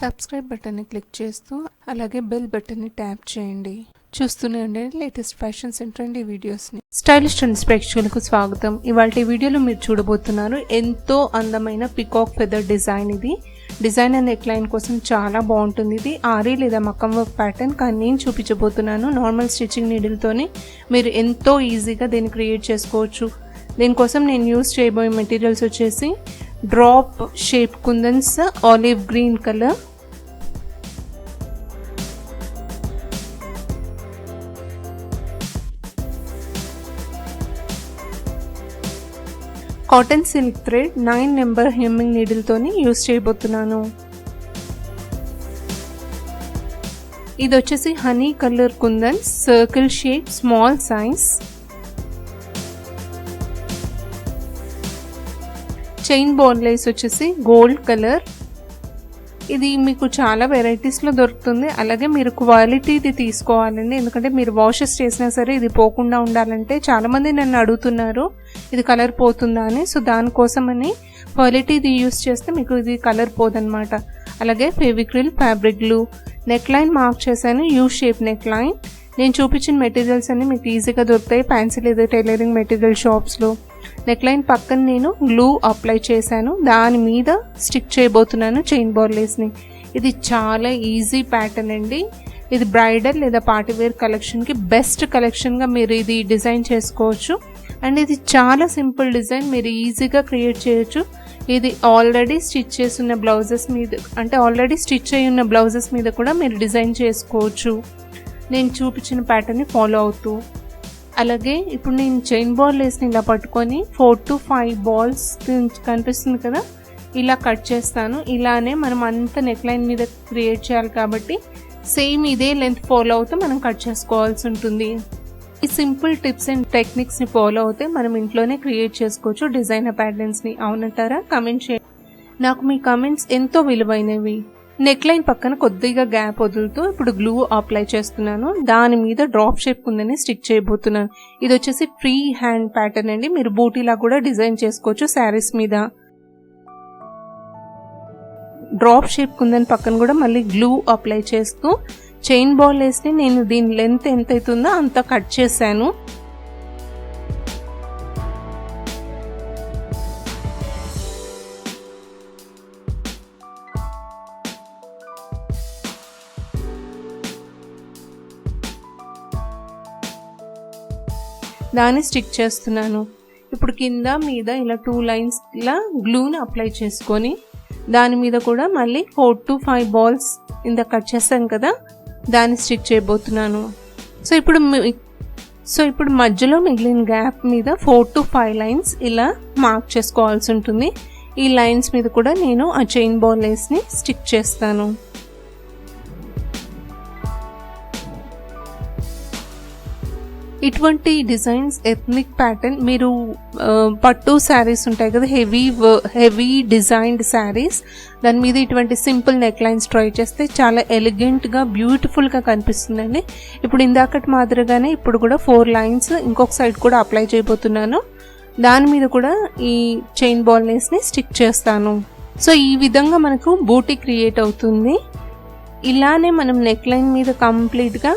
Subscribe బటన్ని click చేస్తూ అలాగే బెల్ బటన్ని ట్యాప్ చేయండి. చూస్తూనే ఉండండి లేటెస్ట్ ఫ్యాషన్స్ అండ్ ట్రెండీ వీడియోస్ని. స్టైలిష్ ట్రెండ్స్ ప్రేక్షకులకు స్వాగతం. ఇవాళ వీడియోలో మీరు చూడబోతున్నారు ఎంతో అందమైన పికాక్ ఫెదర్ డిజైన్ ఇది. డిజైన్ అండ్ నెక్లైన్ కోసం చాలా బాగుంటుంది ఇది. ఆరీ లేదా మక్కం వర్క్ ప్యాటర్న్ కానీ నేను చూపించబోతున్నాను. నార్మల్ స్టిచ్చింగ్ నీడిల్తోనే మీరు ఎంతో ఈజీగా దీన్ని క్రియేట్ చేసుకోవచ్చు. దీనికోసం నేను యూస్ చేయబోయే మెటీరియల్స్ వచ్చేసి drop shape kundans olive green colour cotton silk thread nine number hemming నీడిల్తోని use చేయబోతున్నాను ఇది వచ్చేసి honey colour kundan circle shape small size chain boneless lace వచ్చేసి గోల్డ్ కలర్ ఇది మీకు చాలా వెరైటీస్లో దొరుకుతుంది. అలాగే మీరు క్వాలిటీది తీసుకోవాలండి. ఎందుకంటే మీరు వాషెస్ చేసినా సరే ఇది పోకుండా ఉండాలంటే చాలామంది నన్ను అడుగుతున్నారు ఇది కలర్ పోతుందా అని. సో దానికోసమని క్వాలిటీది యూస్ చేస్తే మీకు ఇది కలర్ పోదనమాట అలాగే Fevicryl fabric glue neck line mark చేశాను. యూ షేప్ నెక్ లైన్ నేను చూపించిన మెటీరియల్స్ అన్ని మీకు ఈజీగా దొరుకుతాయి. ఫ్యాన్సీ లేదా టైలరింగ్ మెటీరియల్ షాప్స్లో నెక్ లైన్ పక్కన నేను గ్లూ అప్లై చేశాను. దాని మీద స్టిక్ చేయబోతున్నాను చైన్ బోర్లేస్ని ఇది చాలా ఈజీ ప్యాటర్న్ అండి. ఇది బ్రైడల్ లేదా పార్టీవేర్ కలెక్షన్కి బెస్ట్ కలెక్షన్గా మీరు ఇది డిజైన్ చేసుకోవచ్చు. అండ్ ఇది చాలా సింపుల్ డిజైన్. మీరు ఈజీగా క్రియేట్ చేయొచ్చు. ఇది ఆల్రెడీ స్టిచ్ చేసిన బ్లౌజెస్ మీద అంటే ఆల్రెడీ స్టిచ్ అయి ఉన్న బ్లౌజెస్ మీద కూడా మీరు డిజైన్ చేసుకోవచ్చు. నేను చూపించిన ప్యాటర్న్ని ఫాలో అవుతూ. అలాగే ఇప్పుడు నేను చైన్ బాల్ వేసిన ఇలా పట్టుకొని ఫోర్ టు ఫైవ్ బాల్స్ కనిపిస్తుంది కదా ఇలా కట్ చేస్తాను. ఇలానే మనం అంత నెక్ లైన్ మీద క్రియేట్ చేయాలి కాబట్టి సేమ్ ఇదే లెంత్ ఫాలో అవుతే మనం కట్ చేసుకోవాల్సి ఉంటుంది. ఈ సింపుల్ టిప్స్ అండ్ టెక్నిక్స్ని ఫాలో అవుతే మనం ఇంట్లోనే క్రియేట్ చేసుకోవచ్చు డిజైనర్ ప్యాటర్న్స్ని అవునంటారా? కమెంట్ చేయండి. నాకు మీ కమెంట్స్ ఎంతో విలువైనవి. నెక్ లైన్ పక్కన కొద్దిగా గ్యాప్ వదులుతూ ఇప్పుడు గ్లూ అప్లై చేస్తున్నాను. దాని మీద డ్రాప్ షేప్ ఉందని స్టిక్ చేయబోతున్నాను. ఇది వచ్చేసి ఫ్రీ హ్యాండ్ ప్యాటర్న్ అండి. మీరు బూటీలా కూడా డిజైన్ చేసుకోవచ్చు శారీస్ మీద. డ్రాప్ షేప్ కుందని పక్కన కూడా మళ్ళీ గ్లూ అప్లై చేస్తూ చైన్ బాల్ వేసి నేను దీని లెంత్ ఎంత అవుతుందో అంత కట్ చేశాను. దాన్ని స్టిక్ చేస్తున్నాను. ఇప్పుడు కింద మీద ఇలా టూ లైన్స్ ఇలా గ్లూని అప్లై చేసుకొని దాని మీద కూడా మళ్ళీ ఫోర్ టు ఫైవ్ బాల్స్ ఇంత కట్ చేస్తాం కదా దాన్ని స్టిక్ చేయబోతున్నాను. సో ఇప్పుడు సో ఇప్పుడు మధ్యలో మిగిలిన గ్యాప్ మీద ఫోర్ టు ఫైవ్ లైన్స్ ఇలా మార్క్ చేసుకోవాల్సి ఉంటుంది. ఈ లైన్స్ మీద కూడా నేను ఆ చైన్ బాల్ లేస్ని స్టిక్ చేస్తాను. ఇటువంటి డిజైన్స్ ఎథ్నిక్ ప్యాటర్న్ మీరు పట్టు శారీస్ ఉంటాయి కదా హెవీ హెవీ డిజైన్డ్ శారీస్ దాని మీద ఇటువంటి సింపుల్ నెక్ లైన్స్ ట్రై చేస్తే చాలా ఎలిగెంట్గా బ్యూటిఫుల్గా కనిపిస్తుందండి. ఇప్పుడు ఇందాకటి మాదిరిగానే ఇప్పుడు కూడా ఫోర్ లైన్స్ ఇంకొక సైడ్ కూడా అప్లై చేయబోతున్నాను. దాని మీద కూడా ఈ చైన్ బాల్ బాల్నెస్ని స్టిక్ చేస్తాను. సో ఈ విధంగా మనకు బూటీ క్రియేట్ అవుతుంది. ఇలానే మనం నెక్ లైన్ మీద కంప్లీట్గా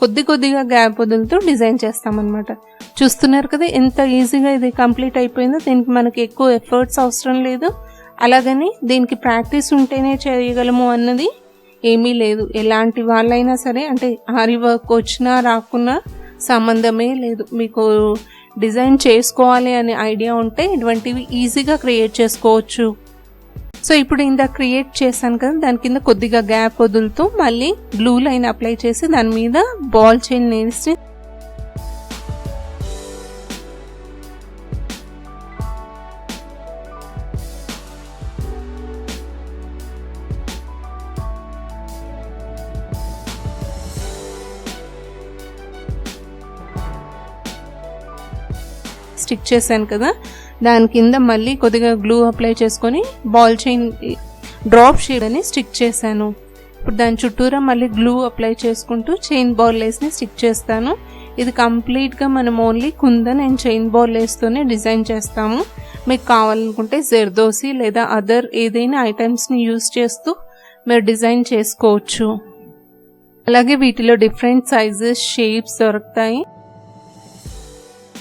కొద్ది కొద్దిగా గ్యాప్ వదులుతూ డిజైన్ చేస్తామన్నమాట. చూస్తున్నారు కదా ఎంత ఈజీగా ఇది కంప్లీట్ అయిపోయిందో. దీనికి మనకి ఎక్కువ ఎఫర్ట్స్ అవసరం లేదు. అలాగని దీనికి ప్రాక్టీస్ ఉంటేనే చేయగలము అన్నది ఏమీ లేదు. ఎలాంటి వాళ్ళైనా సరే అంటే ఆరి వర్క్ వచ్చినా రాకున్నా సంబంధమే లేదు. మీకు డిజైన్ చేసుకోవాలి అనే ఐడియా ఉంటే ఇటువంటివి ఈజీగా క్రియేట్ చేసుకోవచ్చు. సో ఇప్పుడు ఇందాక క్రియేట్ చేశాను కదా దాని కింద కొద్దిగా గ్యాప్ వదులుతూ మళ్ళీ బ్లూ లైన్ అప్లై చేసి దాని మీద బాల్ చైన్ నేసి స్టిక్ చేశాను కదా దాని కింద మళ్ళీ కొద్దిగా గ్లూ అప్లై చేసుకొని బాల్ చైన్ డ్రాప్ షేడ్ అని స్టిక్ చేశాను. ఇప్పుడు దాని చుట్టూరా మళ్ళీ గ్లూ అప్లై చేసుకుంటూ చైన్ బాల్ లేస్ని స్టిక్ చేస్తాను. ఇది కంప్లీట్గా మనం only kundan and chain ball లేస్తోనే design చేస్తాము. మీకు కావాలనుకుంటే జెర్దోసి లేదా అదర్ ఏదైనా ఐటమ్స్ని యూస్ చేస్తూ మీరు డిజైన్ చేసుకోవచ్చు. అలాగే వీటిలో డిఫరెంట్ సైజెస్ షేప్స్ దొరుకుతాయి.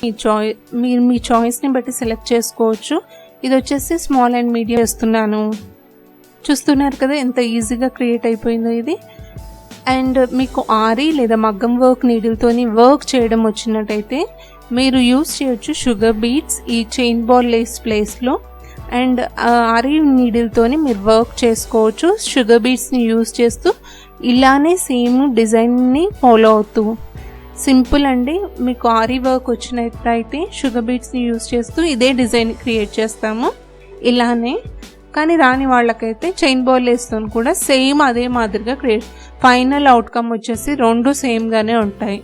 మీ చాయ్ మీరు మీ చాయిస్ని బట్టి సెలెక్ట్ చేసుకోవచ్చు. ఇది వచ్చేసి స్మాల్ అండ్ మీడియం వేస్తున్నాను చూస్తున్నారు కదా ఎంత ఈజీగా క్రియేట్ అయిపోయిందో ఇది. అండ్ మీకు ఆరి లేదా మగ్గం వర్క్ నీడిల్తోని వర్క్ చేయడం వచ్చినట్టయితే మీరు యూస్ చేయొచ్చు షుగర్ బీట్స్ ఈ చైన్ బాల్ లేస్ ప్లేస్లో అండ్ ఆరి నీడిల్తోని మీరు వర్క్ చేసుకోవచ్చు. షుగర్ బీట్స్ని యూస్ చేస్తూ ఇలానే సేమ్ డిజైన్ని ఫాలో అవుతూ. సింపుల్ అండి. మీకు ఆరీ వర్క్ వచ్చినట్లయితే షుగర్ బీట్స్ని యూస్ చేస్తూ ఇదే డిజైన్ క్రియేట్ చేస్తాము. ఇలానే. కానీ రాని వాళ్ళకైతే చైన్ బౌల్ లేస్తో కూడా సేమ్ అదే మాదిరిగా క్రియేట్ ఫైనల్ అవుట్కమ్ వచ్చేసి రెండు సేమ్గానే ఉంటాయి.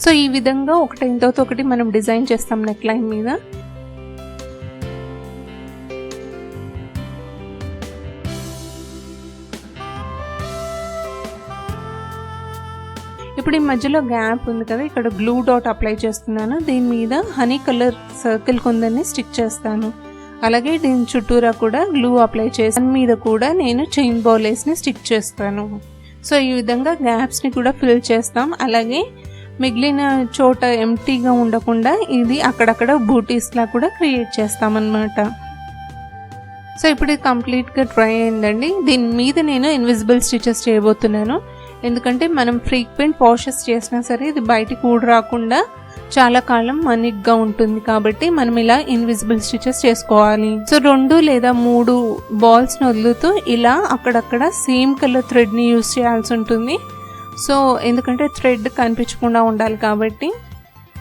సో ఈ విధంగా ఒకటి ఇంతతో ఒకటి మనం డిజైన్ చేస్తాం నెక్ లైన్ మీద. ఇప్పుడు ఈ మధ్యలో గ్యాప్ ఉంది కదా ఇక్కడ గ్లూ డాట్ అప్లై చేస్తున్నాను. దీని మీద హనీ కలర్ సర్కిల్ కొందరిని స్టిక్ చేస్తాను. అలాగే దీని చుట్టూరా కూడా గ్లూ అప్లై చేసి దాని మీద కూడా నేను చైన్ బాలేస్ని స్టిక్ చేస్తాను. సో ఈ విధంగా గ్యాప్స్ని కూడా ఫిల్ చేస్తాం. అలాగే మిగిలిన చోట ఎంటీగా ఉండకుండా ఇది అక్కడక్కడ బూటీస్లా కూడా క్రియేట్ చేస్తామన్నమాట. సో ఇప్పుడు ఇది కంప్లీట్గా డ్రై అయిందండి. దీని మీద నేను ఇన్విజిబుల్ స్టిచెస్ చేయబోతున్నాను. ఎందుకంటే మనం ఫ్రీక్వెంట్ వాషెస్ చేసినా సరే ఇది బయటికి కూడా రాకుండా చాలా కాలం మనిగ్గా ఉంటుంది కాబట్టి మనం ఇలా ఇన్విజిబుల్ స్టిచెస్ చేసుకోవాలి. సో రెండు లేదా మూడు బాల్స్ని వదులుతూ ఇలా అక్కడక్కడ సేమ్ కలర్ థ్రెడ్ని యూజ్ చేయాల్సి ఉంటుంది. సో ఎందుకంటే థ్రెడ్ కనిపించకుండా ఉండాలి కాబట్టి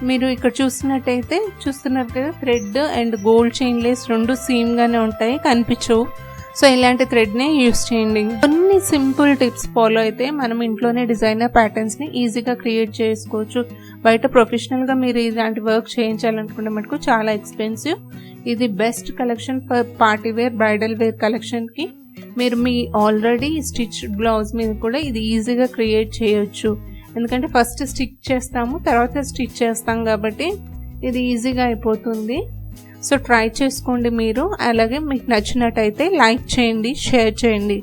మీరు ఇక్కడ చూసినట్టయితే చూస్తున్నారు కదా thread and gold chain lace రెండు సేమ్గానే ఉంటాయి కనిపించవు. సో ఇలాంటి థ్రెడ్నే యూస్ చేయండి. కొన్ని సింపుల్ టిప్స్ ఫాలో అయితే మనం ఇంట్లోనే డిజైనర్ ప్యాటర్న్స్ని ఈజీగా క్రియేట్ చేసుకోవచ్చు. బయట ప్రొఫెషనల్గా మీరు ఇలాంటి వర్క్ చేయించాలనుకుంటే మటుకు చాలా ఎక్స్పెన్సివ్ ఇది best collection for party wear bridal wear కలెక్షన్కి మీరు మీ ఆల్రెడీ స్టిచ్ బ్లౌజ్ మీద కూడా ఇది ఈజీగా క్రియేట్ చేయొచ్చు. ఎందుకంటే ఫస్ట్ స్టిచ్ చేస్తాము తర్వాత స్టిచ్ చేస్తాం కాబట్టి ఇది ఈజీగా అయిపోతుంది. సో ట్రై చేసుకోండి మీరు. అలాగే మీకు నచ్చినట్టయితే లైక్ చేయండి షేర్ చేయండి.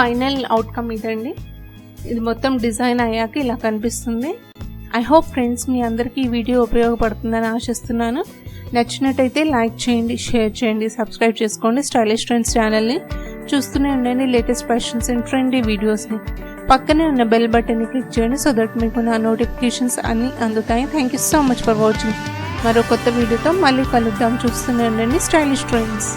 ఫైనల్ అవుట్కమ్ ఇదండి. ఇది మొత్తం డిజైన్ అయ్యాక ఇలా కనిపిస్తుంది. ఐ హోప్ ఫ్రెండ్స్ మీ అందరికీ ఈ వీడియో ఉపయోగపడుతుందని ఆశిస్తున్నాను. నచ్చినట్టయితే లైక్ చేయండి షేర్ చేయండి సబ్స్క్రైబ్ చేసుకోండి. స్టైలిష్ ట్రెండ్స్ ఛానల్ని చూస్తూనే ఉండండి. లేటెస్ట్ ఫ్యాషన్స్ అండ్ ట్రెండీ వీడియోస్ని పక్కనే ఉన్న బెల్ బటన్ని క్లిక్ చేయండి సో దట్ మీకు నా నోటిఫికేషన్స్ అన్నీ అందుతాయి. Thank you so much for watching మరో కొత్త వీడియోతో మళ్ళీ కలుద్దాం. చూస్తూనే ఉండండి. Stylish trends